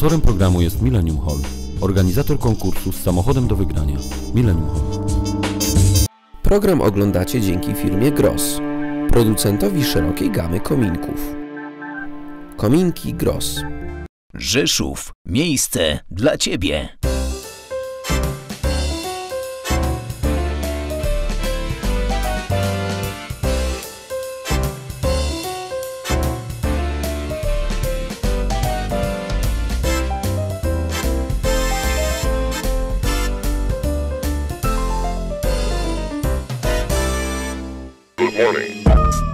Sponsorem programu jest Millennium Hall, organizator konkursu z samochodem do wygrania. Millennium Hall. Program oglądacie dzięki firmie Gross, producentowi szerokiej gamy kominków. Kominki Gross. Rzeszów. Miejsce dla Ciebie.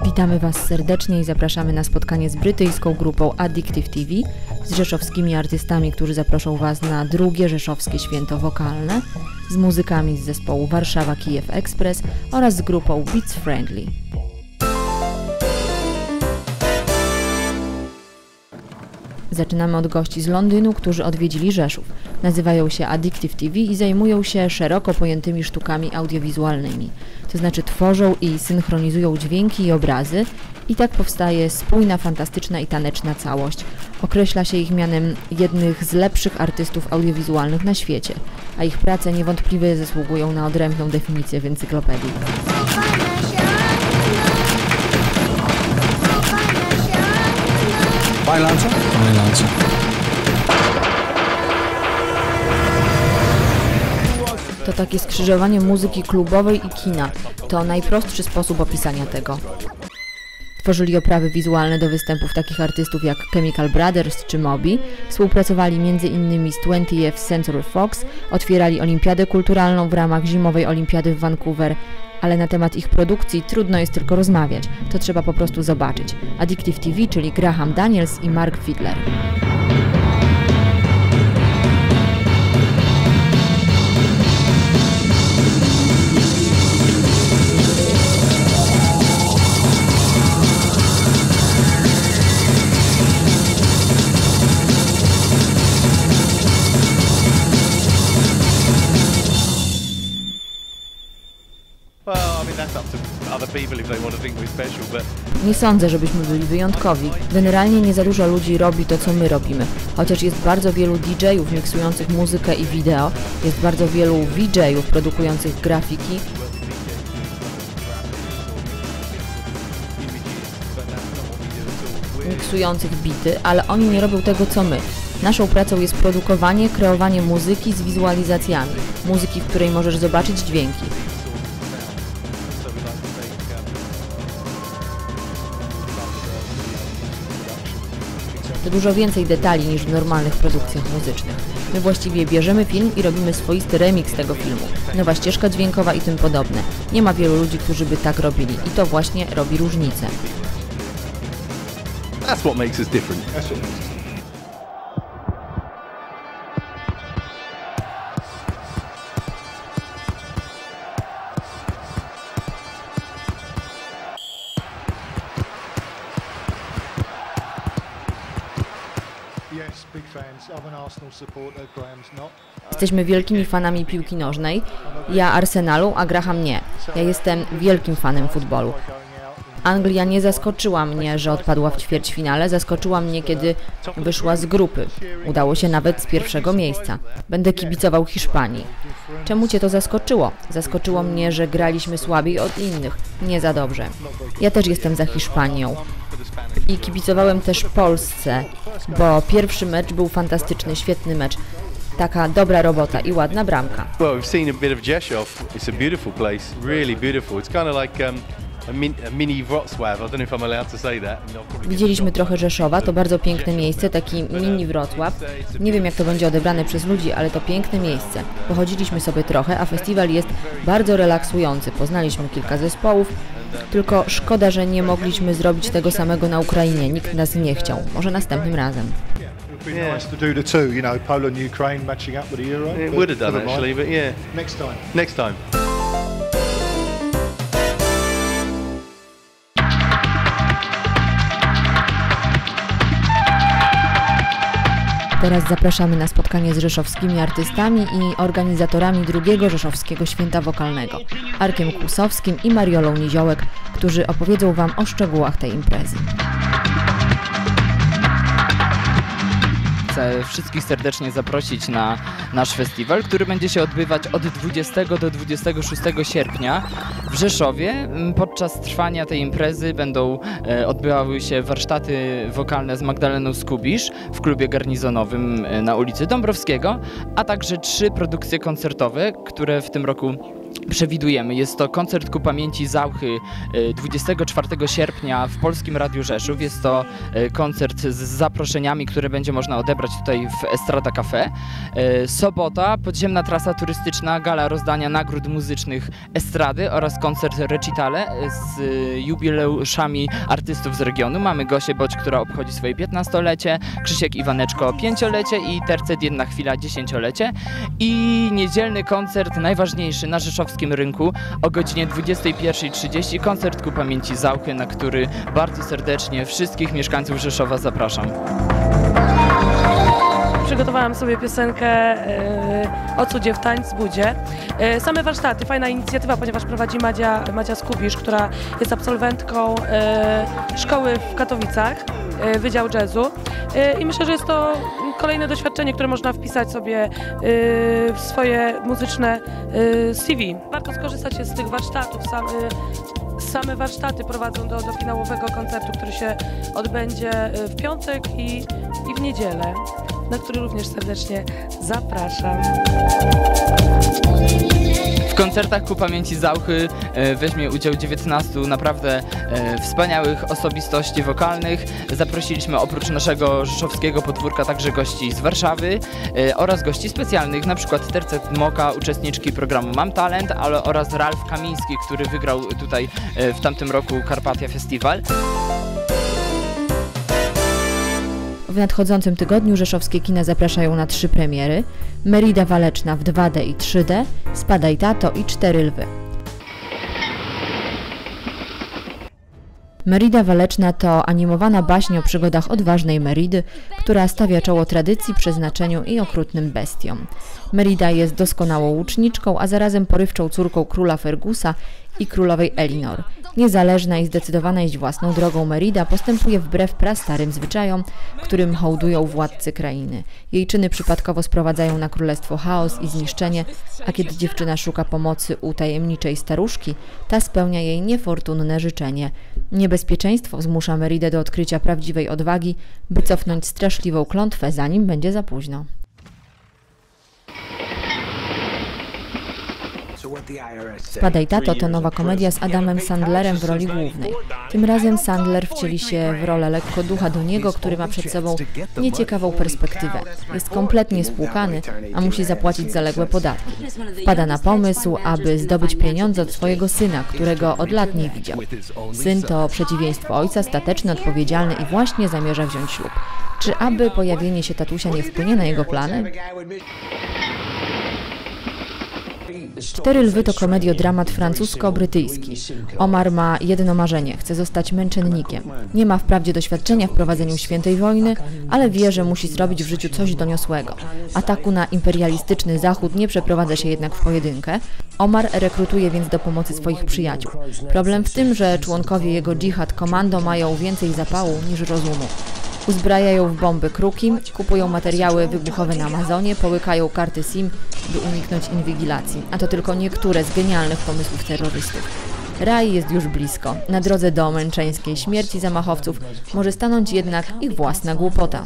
Witamy Was serdecznie i zapraszamy na spotkanie z brytyjską grupą Addictive TV, z rzeszowskimi artystami, którzy zaproszą Was na drugie rzeszowskie święto wokalne, z muzykami z zespołu Warszawa Kijew Express oraz z grupą Beats Friendly. Zaczynamy od gości z Londynu, którzy odwiedzili Rzeszów. Nazywają się Addictive TV i zajmują się szeroko pojętymi sztukami audiowizualnymi. To znaczy tworzą i synchronizują dźwięki i obrazy i tak powstaje spójna, fantastyczna i taneczna całość. Określa się ich mianem jednych z lepszych artystów audiowizualnych na świecie, a ich prace niewątpliwie zasługują na odrębną definicję w encyklopedii. Bajlanca? Bajlanca. To takie skrzyżowanie muzyki klubowej i kina. To najprostszy sposób opisania tego. Tworzyli oprawy wizualne do występów takich artystów jak Chemical Brothers czy Moby, współpracowali m.in. z 20th Century Fox, otwierali olimpiadę kulturalną w ramach zimowej olimpiady w Vancouver, ale na temat ich produkcji trudno jest tylko rozmawiać, to trzeba po prostu zobaczyć. Addictive TV, czyli Graham Daniels i Mark Fiedler. Nie sądzę, żebyśmy byli wyjątkowi. Generalnie nie za dużo ludzi robi to, co my robimy. Chociaż jest bardzo wielu DJ-ów miksujących muzykę i wideo, jest bardzo wielu VJ-ów produkujących grafiki, miksujących bity, ale oni nie robią tego, co my. Naszą pracą jest produkowanie, kreowanie muzyki z wizualizacjami. Muzyki, w której możesz zobaczyć dźwięki. Dużo więcej detali niż w normalnych produkcjach muzycznych. My właściwie bierzemy film i robimy swoisty remix tego filmu. Nowa ścieżka dźwiękowa i tym podobne. Nie ma wielu ludzi, którzy by tak robili i to właśnie robi różnicę. that's what makes us different. Jesteśmy wielkimi fanami piłki nożnej. Ja Arsenalu, a Graham nie. Ja jestem wielkim fanem futbolu. Anglia nie zaskoczyła mnie, że odpadła w ćwierćfinale, zaskoczyła mnie, kiedy wyszła z grupy. Udało się nawet z pierwszego miejsca. Będę kibicował Hiszpanii. Czemu Cię to zaskoczyło? Zaskoczyło mnie, że graliśmy słabiej od innych, nie za dobrze. Ja też jestem za Hiszpanią. I kibicowałem też Polsce, bo pierwszy mecz był fantastyczny, świetny mecz. Taka dobra robota i ładna bramka. Well, we've seen a bit of Jeshov. It's a beautiful place, really beautiful. It's kind of like um, Widzieliśmy trochę Rzeszowa, to bardzo piękne miejsce, taki mini Wrocław. Nie wiem jak to będzie odebrane przez ludzi, ale to piękne miejsce. Pochodziliśmy sobie trochę, a festiwal jest bardzo relaksujący. Poznaliśmy kilka zespołów, tylko szkoda, że nie mogliśmy zrobić tego samego na Ukrainie. Nikt nas nie chciał. Może następnym razem. To do the two, you know, Poland, Ukraine matching up with the Euro. It but would have done never mind. actually, but yeah, Next time. next time. Teraz zapraszamy na spotkanie z rzeszowskimi artystami i organizatorami drugiego rzeszowskiego święta wokalnego, Arkiem Kłusowskim i Mariolą Niziołek, którzy opowiedzą Wam o szczegółach tej imprezy. Wszystkich serdecznie zaprosić na nasz festiwal, który będzie się odbywać od 20 do 26 sierpnia w Rzeszowie. Mm, Podczas trwania tej imprezy będą e, odbywały się warsztaty wokalne z Magdaleną Skubisz w klubie garnizonowym e, na ulicy Dąbrowskiego, a także trzy produkcje koncertowe, które w tym roku przewidujemy. Jest to koncert ku pamięci Zauchy e, 24 sierpnia w Polskim Radiu Rzeszów. Jest to e, koncert z zaproszeniami, które będzie można odebrać tutaj w Estrada Cafe. E, Sobota, podziemna trasa turystyczna, gala rozdania nagród muzycznych Estrady oraz koncert recitale z e, jubileuszami artystów z regionu. Mamy Gosię Boć, która obchodzi swoje 15-lecie, Krzysiek Iwaneczko 5-lecie i Tercet Jedna Chwila 10-lecie. I niedzielny koncert, najważniejszy na rzeszowskim rynku o godzinie 21.30. Koncert ku pamięci Zauchy, na który bardzo serdecznie wszystkich mieszkańców Rzeszowa zapraszam. Przygotowałam sobie piosenkę e, o cudzie w tańc budzie. E, same warsztaty, fajna inicjatywa, ponieważ prowadzi Madzia, Madzia Skubisz, która jest absolwentką e, szkoły w Katowicach, Wydział Jazzu. I myślę, że jest to kolejne doświadczenie, które można wpisać sobie e, w swoje muzyczne e, CV. Warto skorzystać z tych warsztatów. E, same warsztaty prowadzą do, do finałowego koncertu, który się odbędzie w piątek i, i w niedzielę, na który również serdecznie zapraszam. Koncertach ku pamięci Zauchy e, weźmie udział 19 naprawdę e, wspaniałych osobistości wokalnych. Zaprosiliśmy oprócz naszego rzeszowskiego podwórka także gości z Warszawy e, oraz gości specjalnych, na przykład Tercet Moka, uczestniczki programu Mam Talent, ale oraz Ralf Kamiński, który wygrał tutaj w tamtym roku Karpatia Festival. W nadchodzącym tygodniu rzeszowskie kina zapraszają na trzy premiery. Merida Waleczna w 2D i 3D, Spadaj Tato i Cztery Lwy. Merida Waleczna to animowana baśń o przygodach odważnej Meridy, która stawia czoło tradycji, przeznaczeniu i okrutnym bestiom. Merida jest doskonałą łuczniczką, a zarazem porywczą córką króla Fergusa i królowej Elinor. Niezależna i zdecydowana iść własną drogą Merida postępuje wbrew prastarym zwyczajom, którym hołdują władcy krainy. Jej czyny przypadkowo sprowadzają na królestwo chaos i zniszczenie, a kiedy dziewczyna szuka pomocy u tajemniczej staruszki, ta spełnia jej niefortunne życzenie. Niebezpieczeństwo zmusza Meridę do odkrycia prawdziwej odwagi, by cofnąć straszliwą klątwę, zanim będzie za późno. Spadaj Tato to nowa komedia z Adamem Sandlerem w roli głównej. Tym razem Sandler wcieli się w rolę lekko ducha do niego, który ma przed sobą nieciekawą perspektywę. Jest kompletnie spłukany, a musi zapłacić zaległe podatki. Wpada na pomysł, aby zdobyć pieniądze od swojego syna, którego od lat nie widział. Syn to przeciwieństwo ojca, stateczny, odpowiedzialny i właśnie zamierza wziąć ślub. Czy aby pojawienie się tatusia nie wpłynie na jego plany? Cztery lwy to komediodramat francusko-brytyjski. Omar ma jedno marzenie, chce zostać męczennikiem. Nie ma wprawdzie doświadczenia w prowadzeniu świętej wojny, ale wie, że musi zrobić w życiu coś doniosłego. Ataku na imperialistyczny Zachód nie przeprowadza się jednak w pojedynkę. Omar rekrutuje więc do pomocy swoich przyjaciół. Problem w tym, że członkowie jego dżihad komando mają więcej zapału niż rozumu. Uzbrajają w bomby kruki, kupują materiały wybuchowe na Amazonie, połykają karty SIM, by uniknąć inwigilacji. A to tylko niektóre z genialnych pomysłów terrorystów. Raj jest już blisko. Na drodze do męczeńskiej śmierci zamachowców może stanąć jednak ich własna głupota.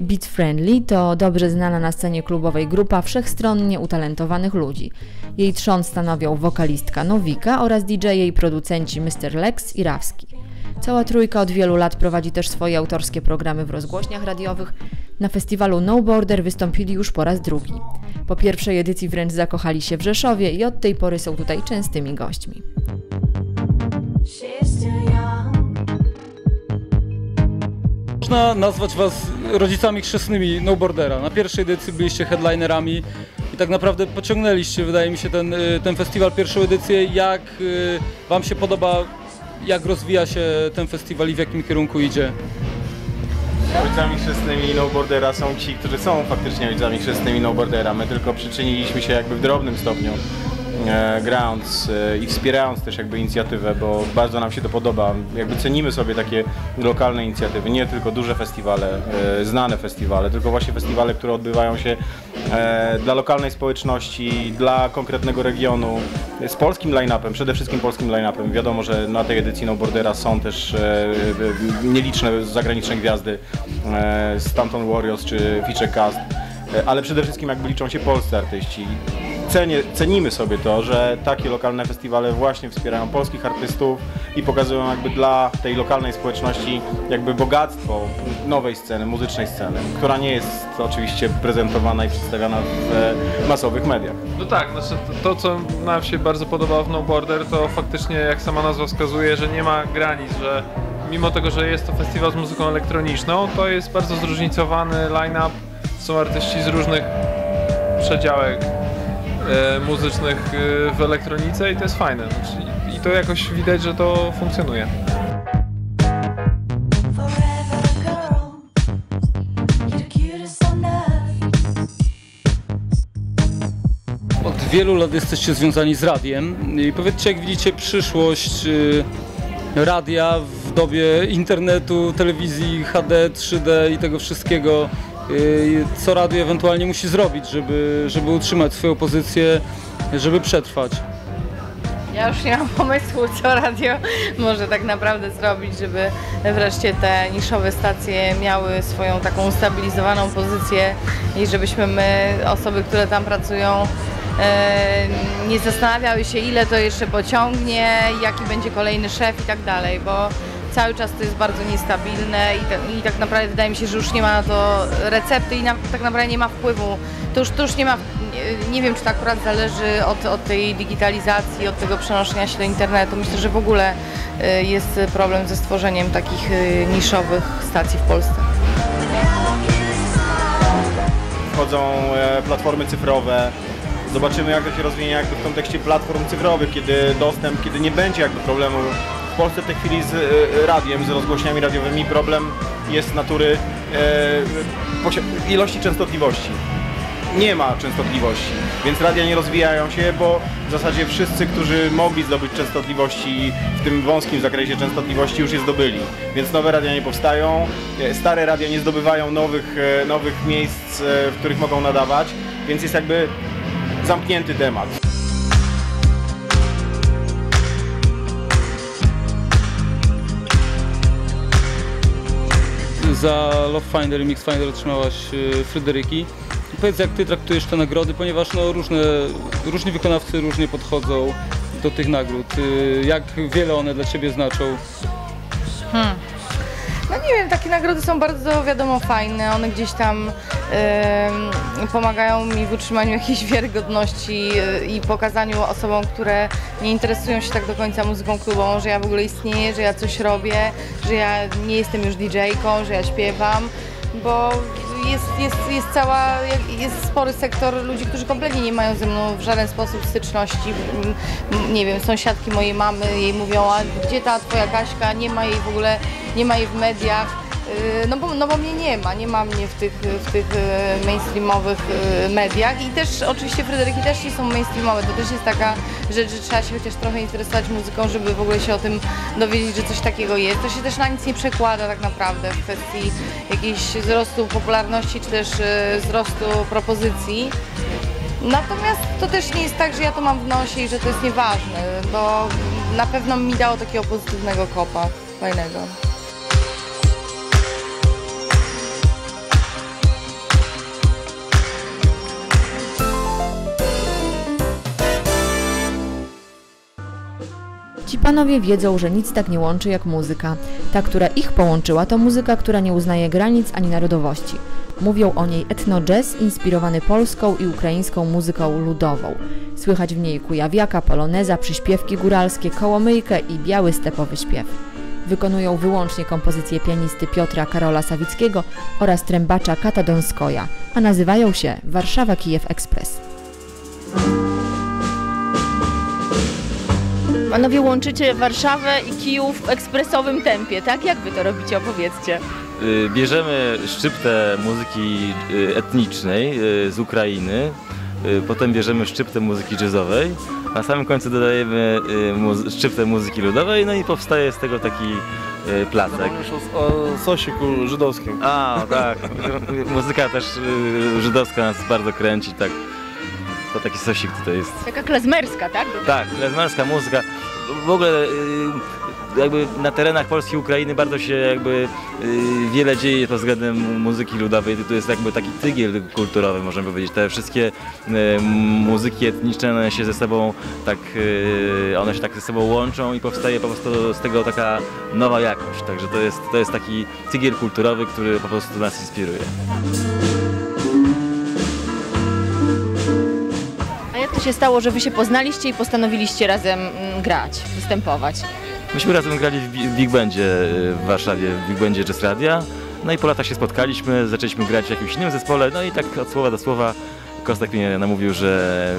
Beat Friendly to dobrze znana na scenie klubowej grupa wszechstronnie utalentowanych ludzi. Jej trzon stanowią wokalistka Nowika oraz DJ i producenci Mr. Lex i Rawski. Cała trójka od wielu lat prowadzi też swoje autorskie programy w rozgłośniach radiowych. Na festiwalu No Border wystąpili już po raz drugi. Po pierwszej edycji wręcz zakochali się w Rzeszowie i od tej pory są tutaj częstymi gośćmi. Można nazwać Was rodzicami chrzestnymi No Bordera. Na pierwszej edycji byliście headlinerami i tak naprawdę pociągnęliście, wydaje mi się, ten, y, ten festiwal, pierwszą edycję. Jak y, Wam się podoba, jak rozwija się ten festiwal i w jakim kierunku idzie? Ojcami chrzestnymi No Bordera są ci, którzy są faktycznie ojcami chrzestnymi No Bordera. My tylko przyczyniliśmy się jakby w drobnym stopniu e, grając e, i wspierając też jakby inicjatywę, bo bardzo nam się to podoba. Jakby cenimy sobie takie lokalne inicjatywy, nie tylko duże festiwale, e, znane festiwale, tylko właśnie festiwale, które odbywają się dla lokalnej społeczności, dla konkretnego regionu, z polskim line-upem, przede wszystkim polskim line-upem. Wiadomo, że na tej edycji Snowboardera są też nieliczne zagraniczne gwiazdy, Stanton Warriors czy Feature Cast, ale przede wszystkim jakby liczą się polscy artyści. Cenię, cenimy sobie to, że takie lokalne festiwale właśnie wspierają polskich artystów i pokazują jakby dla tej lokalnej społeczności jakby bogactwo nowej sceny, muzycznej sceny, która nie jest oczywiście prezentowana i przedstawiana w e, masowych mediach. No tak, znaczy to, co nam się bardzo podoba w No Border to faktycznie jak sama nazwa wskazuje, że nie ma granic, że mimo tego, że jest to festiwal z muzyką elektroniczną, to jest bardzo zróżnicowany line-up, są artyści z różnych przedziałek muzycznych e, w elektronice i to jest fajne. Znaczy, I to jakoś widać, że to funkcjonuje. Od wielu lat jesteście związani z radiem i powiedzcie, jak widzicie przyszłość y, radia w dobie internetu, telewizji HD, 3D i tego wszystkiego, co radio ewentualnie musi zrobić, żeby, żeby utrzymać swoją pozycję, żeby przetrwać. Ja już nie mam pomysłu, co radio może tak naprawdę zrobić, żeby wreszcie te niszowe stacje miały swoją taką ustabilizowaną pozycję i żebyśmy my, osoby, które tam pracują, e, nie zastanawiały się, ile to jeszcze pociągnie, jaki będzie kolejny szef i tak dalej, bo cały czas to jest bardzo niestabilne i, ta- i tak naprawdę wydaje mi się, że już nie ma na to recepty i na, tak naprawdę nie ma wpływu. To już, to już nie ma, nie, nie wiem czy to akurat zależy od, od tej digitalizacji, od tego przenoszenia się do internetu. Myślę, że w ogóle y, jest problem ze stworzeniem takich y, niszowych stacji w Polsce. wchodzą e, platformy cyfrowe. Zobaczymy jak to się rozwinie jakby w kontekście platform cyfrowych, kiedy dostęp, kiedy nie będzie jakby problemu. Polsce w tej chwili z e, radiem, z rozgłośniami radiowymi problem jest natury e, ilości częstotliwości. Nie ma częstotliwości, więc radia nie rozwijają się, bo w zasadzie wszyscy, którzy mogli zdobyć częstotliwości w tym wąskim zakresie częstotliwości już je zdobyli. Więc nowe radia nie powstają, e, stare radia nie zdobywają nowych, e, nowych miejsc, w których mogą nadawać, więc jest jakby zamknięty temat. Za Love Finder i Mix Finder otrzymałaś y, Fryderyki. Powiedz, jak ty traktujesz te nagrody, ponieważ no, różne, różni wykonawcy różnie podchodzą do tych nagród. Y, Jak wiele one dla ciebie znaczą? Hmm. No nie wiem, takie nagrody są bardzo, wiadomo, fajne. One gdzieś tam em, pomagają mi w utrzymaniu jakiejś wiarygodności y, i pokazaniu osobom, które nie interesują się tak do końca muzyką klubową, że ja w ogóle istnieję, że ja coś robię, że ja nie jestem już DJ-ką, że ja śpiewam, bo jest, jest, jest cała, jest spory sektor ludzi, którzy kompletnie nie mają ze mną w żaden sposób styczności. M, m, Nie wiem, sąsiadki mojej mamy jej mówią, a gdzie ta twoja Kaśka, nie ma jej w ogóle, nie ma jej w mediach. Yy, No bo, no bo mnie nie ma, nie ma mnie w tych, w tych yy, mainstreamowych yy, mediach i też oczywiście Fryderyki też nie są mainstreamowe, to też jest taka rzecz, że trzeba się chociaż trochę interesować muzyką, żeby w ogóle się o tym dowiedzieć, że coś takiego jest. To się też na nic nie przekłada tak naprawdę w kwestii jakiejś wzrostu popularności czy też wzrostu propozycji. Natomiast to też nie jest tak, że ja to mam w nosie i że to jest nieważne, bo na pewno mi dało takiego pozytywnego kopa, fajnego. Panowie wiedzą, że nic tak nie łączy jak muzyka. Ta, która ich połączyła, to muzyka, która nie uznaje granic ani narodowości. Mówią o niej etno-jazz inspirowany polską i ukraińską muzyką ludową. Słychać w niej kujawiaka, poloneza, przyśpiewki góralskie, kołomyjkę i biały stepowy śpiew. Wykonują wyłącznie kompozycje pianisty Piotra Karola Sawickiego oraz trębacza Kata Donskoja, a nazywają się Warszawa Kijew Express. Panowie łączycie Warszawę i Kijów w ekspresowym tempie, tak? Jak wy to robicie? Opowiedzcie. Y, Bierzemy szczyptę muzyki y, etnicznej y, z Ukrainy, potem bierzemy szczyptę muzyki jazzowej, na samym końcu dodajemy muzy- szczyptę muzyki ludowej, no i powstaje z tego taki placek. o sosiku żydowskim. A, tak. Muzyka też żydowska nas bardzo kręci, tak. To taki sosik tutaj jest. Taka klezmerska, tak? Tak, klezmerska muzyka. W ogóle y, jakby na terenach Polski i Ukrainy bardzo się jakby y, wiele dzieje pod względem muzyki ludowej. To jest jakby taki tygiel kulturowy, możemy powiedzieć. Te wszystkie y, muzyki etniczne one się ze sobą tak, one się tak ze sobą łączą i powstaje po prostu z tego taka nowa jakość. Także to jest, to jest taki tygiel kulturowy, który po prostu nas inspiruje. To się stało, że wy się poznaliście i postanowiliście razem mm, grać, występować? Myśmy razem grali w Bi- w Big Bandzie y, w Warszawie, w Big Bandzie Jazz Radia. No i po latach się spotkaliśmy, zaczęliśmy grać w jakimś innym zespole, no i tak od słowa do słowa Kostek mnie namówił, że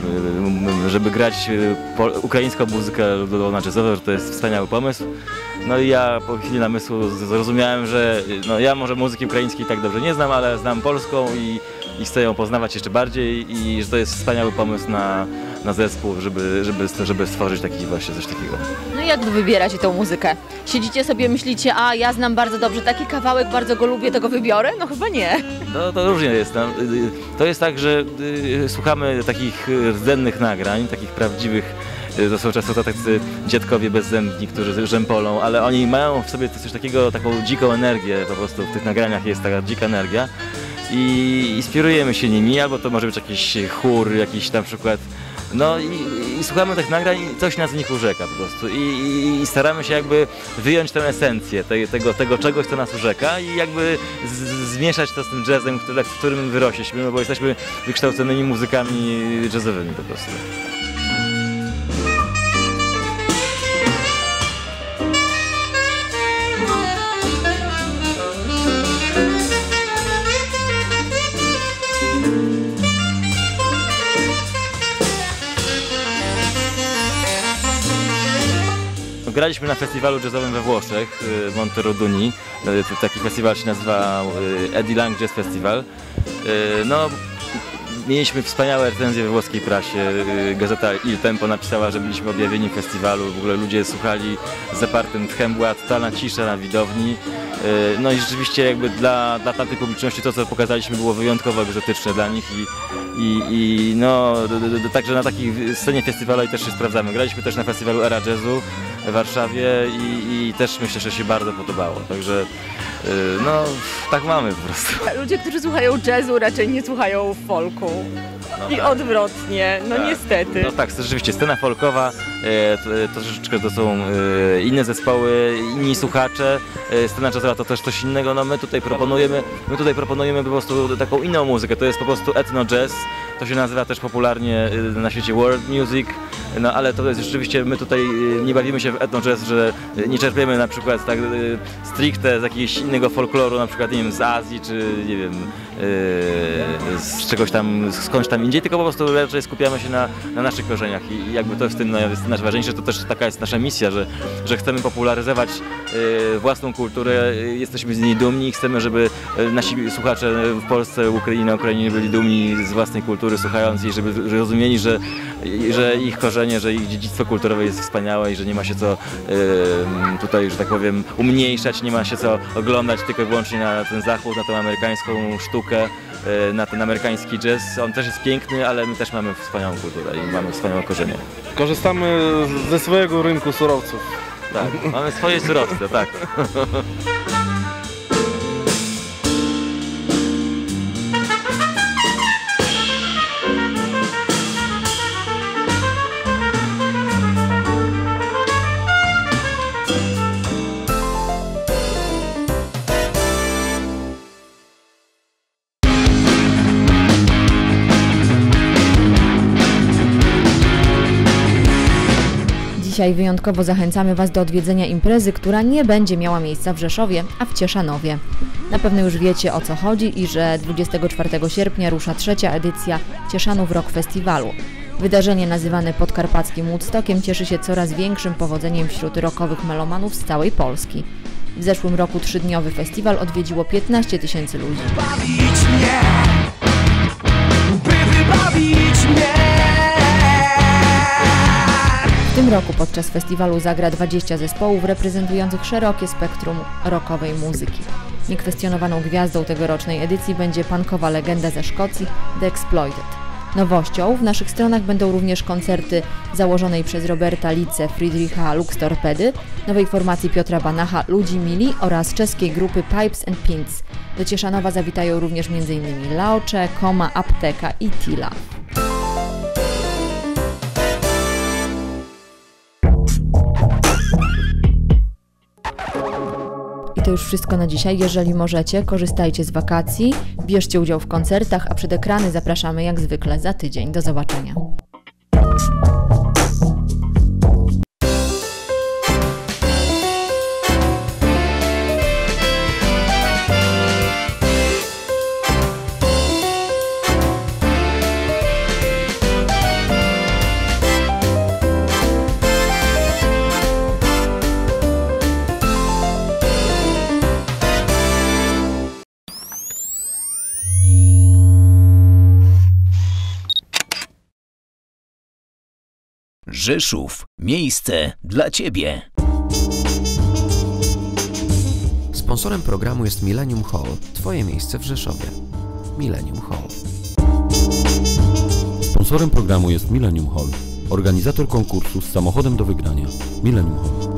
y, żeby grać po, ukraińską muzykę ludową jazzową, że to jest wspaniały pomysł. No i ja po chwili namysłu zrozumiałem, że no ja może muzyki ukraińskiej tak dobrze nie znam, ale znam polską i, i chcę ją poznawać jeszcze bardziej i że to jest wspaniały pomysł na, na zespół, żeby, żeby, żeby stworzyć taki właśnie coś takiego. No i jak wy wybieracie tą muzykę? Siedzicie sobie, myślicie, a ja znam bardzo dobrze taki kawałek, bardzo go lubię, to go wybiorę? No chyba nie. No to różnie jest. No, y, To jest tak, że y, słuchamy takich y, rdzennych nagrań, takich prawdziwych. y, To są często to tacy dziadkowie bezzębni, którzy rzępolą, ale oni mają w sobie coś takiego, taką dziką energię, po prostu w tych nagraniach jest taka dzika energia i inspirujemy się nimi, albo to może być jakiś chór, jakiś na przykład no i, i słuchamy tych nagrań i coś nas z nich urzeka po prostu I, i, i staramy się jakby wyjąć tę esencję tej, tego, tego czegoś, co nas urzeka i jakby z, zmieszać to z tym jazzem, który, w którym wyrośliśmy, no bo jesteśmy wykształconymi muzykami jazzowymi po prostu. Graliśmy na festiwalu jazzowym we Włoszech, y, Monte Roduni. Y, Taki festiwal się nazywa y, Eddie Lang Jazz Festival. No, mieliśmy wspaniałe recenzje we włoskiej prasie. Gazeta Il Tempo napisała, że byliśmy objawieni festiwalu. W ogóle ludzie słuchali z zapartym tchem, była totalna cisza na widowni. Y, No i rzeczywiście jakby dla, dla tamtej publiczności to, co pokazaliśmy było wyjątkowo egzotyczne dla nich i, i, i no, także na takiej scenie festiwalowej też się sprawdzamy. Graliśmy też na festiwalu Era Jazzu w Warszawie i, i też myślę, że się bardzo podobało. Także y, no, tak mamy po prostu. Ludzie, którzy słuchają jazzu raczej nie słuchają folku. No I tak. odwrotnie, no Tak. niestety. No tak, rzeczywiście, scena folkowa, e, to, e, to troszeczkę to są e, inne zespoły, inni słuchacze, e, scena jazzowa to też coś innego, no my tutaj proponujemy, my tutaj proponujemy po prostu taką inną muzykę, to jest po prostu etno jazz, to się nazywa też popularnie e, na świecie world music, no ale to jest rzeczywiście, my tutaj e, nie bawimy się w etno jazz, że e, nie czerpiemy na przykład tak e, stricte z jakiegoś innego folkloru, na przykład nie wiem, z Azji, czy nie wiem, e, z czegoś tam, skądś tam indziej, tylko po prostu raczej skupiamy się na, na naszych korzeniach. I jakby to jest tym jest najważniejsze, to też taka jest nasza misja, że, że chcemy popularyzować e, własną kulturę, e, jesteśmy z niej dumni i chcemy, żeby nasi słuchacze w Polsce, Ukrainie, na Ukrainie byli dumni z własnej kultury, słuchając jej, żeby rozumieli, że, że ich korzenie, że ich dziedzictwo kulturowe jest wspaniałe i że nie ma się co tutaj, że tak powiem, umniejszać, nie ma się co oglądać tylko i wyłącznie na ten zachód, na tą amerykańską sztukę, e, na ten amerykański jazz. On też jest piękny, ale my też mamy wspaniałą kulturę i mamy wspaniałe korzenie. Korzystamy ze swojego rynku surowców. Tak, mamy swoje surowce, tak. Dzisiaj wyjątkowo zachęcamy Was do odwiedzenia imprezy, która nie będzie miała miejsca w Rzeszowie, a w Cieszanowie. Na pewno już wiecie o co chodzi i że 24 sierpnia rusza trzecia edycja Cieszanów Rock Festiwalu. Wydarzenie nazywane podkarpackim Woodstockiem cieszy się coraz większym powodzeniem wśród rockowych melomanów z całej Polski. W zeszłym roku trzydniowy festiwal odwiedziło 15 tysięcy ludzi. Tym roku podczas festiwalu zagra 20 zespołów reprezentujących szerokie spektrum rockowej muzyki. Niekwestionowaną gwiazdą tegorocznej edycji będzie punkowa legenda ze Szkocji The Exploited. Nowością w naszych stronach będą również koncerty założonej przez Roberta Lice Friedricha Lux Torpedy, nowej formacji Piotra Banacha Ludzi Mili oraz czeskiej grupy Pipes and Pins. Do Cieszanowa zawitają również m.in. Laocze, Koma, Apteka i Tila. I to już wszystko na dzisiaj. Jeżeli możecie, korzystajcie z wakacji, bierzcie udział w koncertach, a przed ekrany zapraszamy jak zwykle za tydzień. Do zobaczenia. Rzeszów, miejsce dla Ciebie. Sponsorem programu jest Millennium Hall, Twoje miejsce w Rzeszowie. Millennium Hall. Sponsorem programu jest Millennium Hall, organizator konkursu z samochodem do wygrania. Millennium Hall.